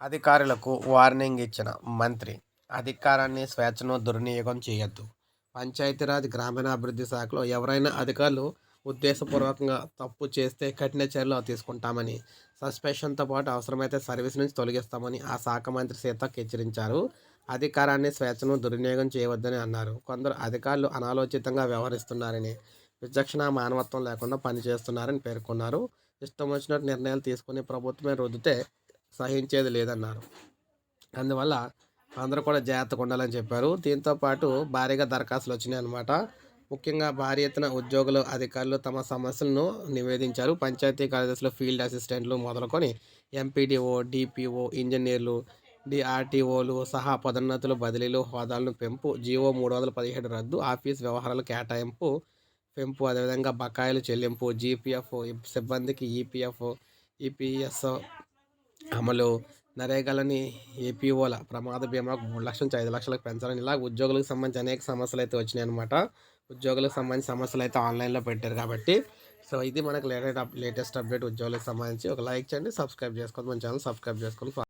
అధికారులకు వార్నింగ్ ఇచ్చిన మంత్రి అధికారాన్ని స్వేచ్ఛను దుర్వినియోగం చేయొద్దు. పంచాయతీరాజ్ గ్రామీణాభివృద్ధి శాఖలో ఎవరైనా అధికారులు ఉద్దేశపూర్వకంగా తప్పు చేస్తే కఠిన చర్యలు తీసుకుంటామని సస్పెషన్తో పాటు అవసరమైతే సర్వీస్ నుంచి తొలగిస్తామని ఆ శాఖ మంత్రి సీతక్ హెచ్చరించారు. అధికారాన్ని స్వేచ్ఛను దుర్వినియోగం చేయవద్దని అన్నారు. కొందరు అధికారులు అనాలోచితంగా వ్యవహరిస్తున్నారని విచక్షణ మానవత్వం లేకుండా పనిచేస్తున్నారని పేర్కొన్నారు. ఇష్టం వచ్చినట్టు నిర్ణయాలు తీసుకుని ప్రభుత్వమే రుద్దితే సహించేది లేదన్నారు. అందువల్ల అందరూ కూడా జాగ్రత్తగా ఉండాలని చెప్పారు. దీంతో పాటు భారీగా దరఖాస్తులు వచ్చినాయి అనమాట ముఖ్యంగా భారీ ఎత్తున ఉద్యోగులు అధికారులు తమ సమస్యలను నివేదించారు. పంచాయతీ కార్యదర్శులు ఫీల్డ్ అసిస్టెంట్లు మొదలుకొని ఎంపీడీఓ డిపిఓ ఇంజనీర్లు డిఆర్టీఓలు సహా పదోన్నతులు బదిలీలు హోదాలను పెంపు జీవో మూడు వందల పదిహేడు రద్దు ఆఫీస్ వ్యవహారాల కేటాయింపు పెంపు అదేవిధంగా బకాయిలు చెల్లింపు జీపీఎఫ్ సిబ్బందికి ఈపీఎఫ్ ఈపీఎస్ అమలు. నరేగాలని ఏపీఓల ప్రమాద బీమాకు మూడు లక్షల నుంచి ఐదు లక్షలకు పెంచాలని ఇలా ఉద్యోగులకు సంబంధించి అనేక సమస్యలు అయితే వచ్చినాయి అనమాట ఉద్యోగులకు సంబంధించి సమస్యలు అయితే ఆన్లైన్లో పెట్టారు కాబట్టి. సో ఇది మనకు లేటెస్ట్ లేటెస్ట్ అప్డేట్ ఉద్యోగులకు సంబంధించి. ఒక లైక్ చేయండి సబ్స్క్రైబ్ చేసుకోండి మన ఛానల్ సబ్స్క్రైబ్ చేసుకొని